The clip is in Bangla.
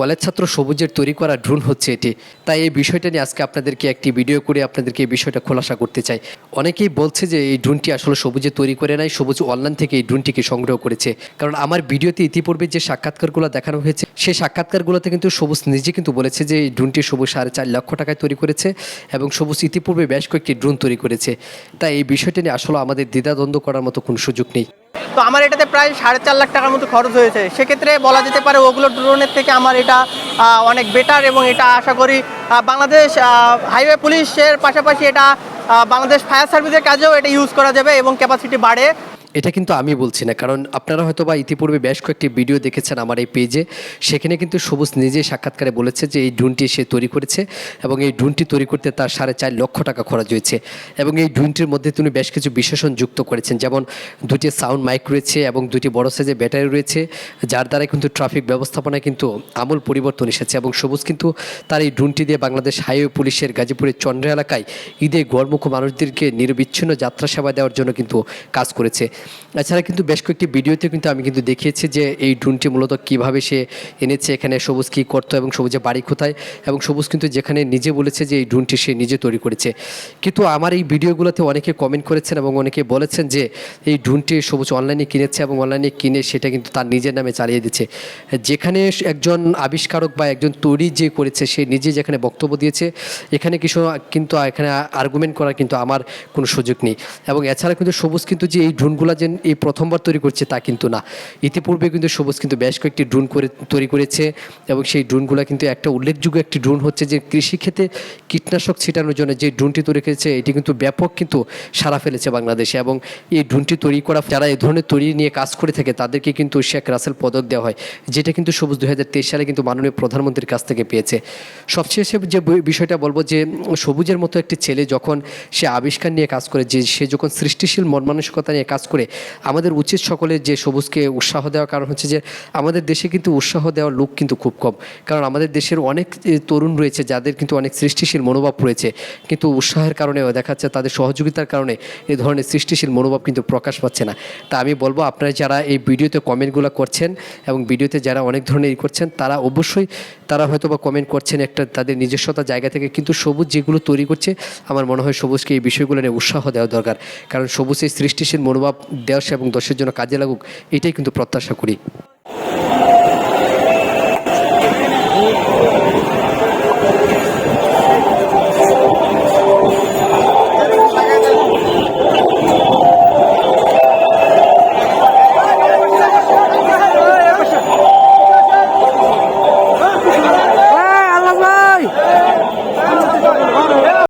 কলেজ ছাত্র সবুজের তৈরি করা ড্রোন হচ্ছে এটি। তাই এই বিষয়টা নিয়ে আজকে আপনাদেরকে একটি ভিডিও করে আপনাদেরকে এই বিষয়টা খোলাসা করতে চাই। অনেকেই বলছে যে এই ড্রোনটি আসলে সবুজে তৈরি করে নাই, সবুজ অনলাইন থেকে এই ড্রোনটিকে সংগ্রহ করেছে। কারণ আমার ভিডিওতে ইতিপূর্বে যে সাক্ষাৎকারগুলো দেখানো হয়েছে, সেই সাক্ষাৎকারগুলোতে কিন্তু সবুজ নিজে কিন্তু বলেছে যে এই ড্রোনটি সবুজ সাড়ে চার লক্ষ টাকায় তৈরি করেছে এবং সবুজ ইতিপূর্বে বেশ কয়েকটি ড্রোন তৈরি করেছে। তাই এই বিষয়টা নিয়ে আসলে আমাদের দ্বিধাদ্বন্দ্ব করার মতো কোনো সুযোগ নেই। তো আমার এটাতে প্রায় সাড়ে চার লাখ টাকার মতো খরচ হয়েছে। সেক্ষেত্রে বলা যেতে পারে ওগুলো ড্রোনের থেকে আমার এটা অনেক বেটার এবং এটা আশা করি বাংলাদেশ হাইওয়ে পুলিশের পাশাপাশি এটা বাংলাদেশ ফায়ার সার্ভিসের কাজেও এটা ইউজ করা যাবে এবং ক্যাপাসিটি বাড়ে। এটা কিন্তু আমি বলছি না, কারণ আপনারা হয়তো বা ইতিপূর্বে বেশ কয়েকটি ভিডিও দেখেছেন আমার এই পেজে। সেখানে কিন্তু সবুজ নিজেই সাক্ষাৎকারে বলেছে যে এই ড্রোনটি সে তৈরি করেছে এবং এই ড্রোনটি তৈরি করতে তার সাড়ে চার লক্ষ টাকা খরচ হয়েছে। এবং এই ড্রোনটির মধ্যে তিনি বেশ কিছু বিশেষণ যুক্ত করেছেন, যেমন দুটি সাউন্ড মাইক রয়েছে এবং দুটি বড় সাইজের ব্যাটারি রয়েছে, যার দ্বারা কিন্তু ট্রাফিক ব্যবস্থাপনায় কিন্তু আমূল পরিবর্তন এসেছে। এবং সবুজ কিন্তু তার এই ড্রোনটি দিয়ে বাংলাদেশ হাইওয়ে পুলিশের গাজীপুরের চন্দ্র এলাকায় ঈদে গড়মুখ মানুষদেরকে নিরবিচ্ছিন্ন যাত্রা সেবা দেওয়ার জন্য কিন্তু কাজ করেছে। এছাড়া কিন্তু বেশ কয়েকটি ভিডিওতে কিন্তু আমি কিন্তু দেখিয়েছি যে এই ড্রোনটি মূলত কীভাবে সে এনেছে, এখানে সবুজ কী করতো এবং সবুজে বাড়ি কোথায় এবং সবুজ কিন্তু যেখানে নিজে বলেছে যে এই ড্রোনটি সে নিজে তৈরি করেছে। কিন্তু আমার এই ভিডিওগুলোতে অনেকে কমেন্ট করেছেন এবং অনেকে বলেছেন যে এই ড্রোনটি সবুজ অনলাইনে কিনেছে এবং অনলাইনে কিনে সেটা কিন্তু তার নিজের নামে চালিয়ে দিচ্ছে। যেখানে একজন আবিষ্কারক বা একজন তৈরি যে করেছে, সে নিজে যেখানে বক্তব্য দিয়েছে, এখানে কিছু কিন্তু এখানে আর্গুমেন্ট করার কিন্তু আমার কোনো সুযোগ নেই। এবং এছাড়া কিন্তু সবুজ কিন্তু যে এই ড্রোনগুলো যে এই প্রথমবার তৈরি করছে তা কিন্তু না। ইতিপূর্বে কিন্তু সবুজ কিন্তু বেশ কয়েকটি ড্রোন করে তৈরি করেছে এবং সেই ড্রোনগুলো কিন্তু একটা উল্লেখযোগ্য একটি ড্রোন হচ্ছে যে কৃষিক্ষেত্রে কীটনাশক ছিটানোর জন্য যে ড্রোনটি তৈরি করেছে, এটি কিন্তু ব্যাপক কিন্তু সারা ফেলেছে বাংলাদেশে এবং এই ড্রোনটি তৈরি করা যারা এই ধরনের তৈরি নিয়ে কাজ করে থাকে তাদেরকে কিন্তু শেখ রাসেল পদক দেওয়া হয়, যেটা কিন্তু সবুজ দু হাজার তেইশ সালে কিন্তু মাননীয় প্রধানমন্ত্রীর কাছ থেকে পেয়েছে। সবচেয়ে যে বিষয়টা বলব যে সবুজের মতো একটি ছেলে যখন সে আবিষ্কার নিয়ে কাজ করে, যে সে যখন সৃষ্টিশীল মন মানসিকতা নিয়ে কাজ করে আমাদের উচিত সকলের যে সবুজকে উৎসাহ দেওয়ার কারণ হচ্ছে যে আমাদের দেশে কিন্তু উৎসাহ দেওয়ার লোক কিন্তু খুব কম। কারণ আমাদের দেশের অনেক তরুণ রয়েছে যাদের কিন্তু অনেক সৃষ্টিশীল মনোভাব রয়েছে। কিন্তু উৎসাহের কারণে দেখা যাচ্ছে তাদের সহযোগিতার কারণে এই ধরনের সৃষ্টিশীল মনোভাব কিন্তু প্রকাশ পাচ্ছে না। তা আমি বলব, আপনারা যারা এই ভিডিওতে কমেন্টগুলো করছেন এবং ভিডিওতে যারা অনেক ধরনের ই করছেন, তারা অবশ্যই, তারা হয়তো বা কমেন্ট করছেন একটা তাদের নিজস্বতা জায়গা থেকে। কিন্তু সবুজ যেগুলো তৈরি করছে, আমার মনে হয় সবুজকে এই বিষয়গুলো নিয়ে উৎসাহ দেওয়া দরকার। কারণ সবুজ এই সৃষ্টিশীল মনোভাব দেশ এবং দশের জন্য কাজে লাগুক এটাই কিন্তু প্রত্যাশা করি।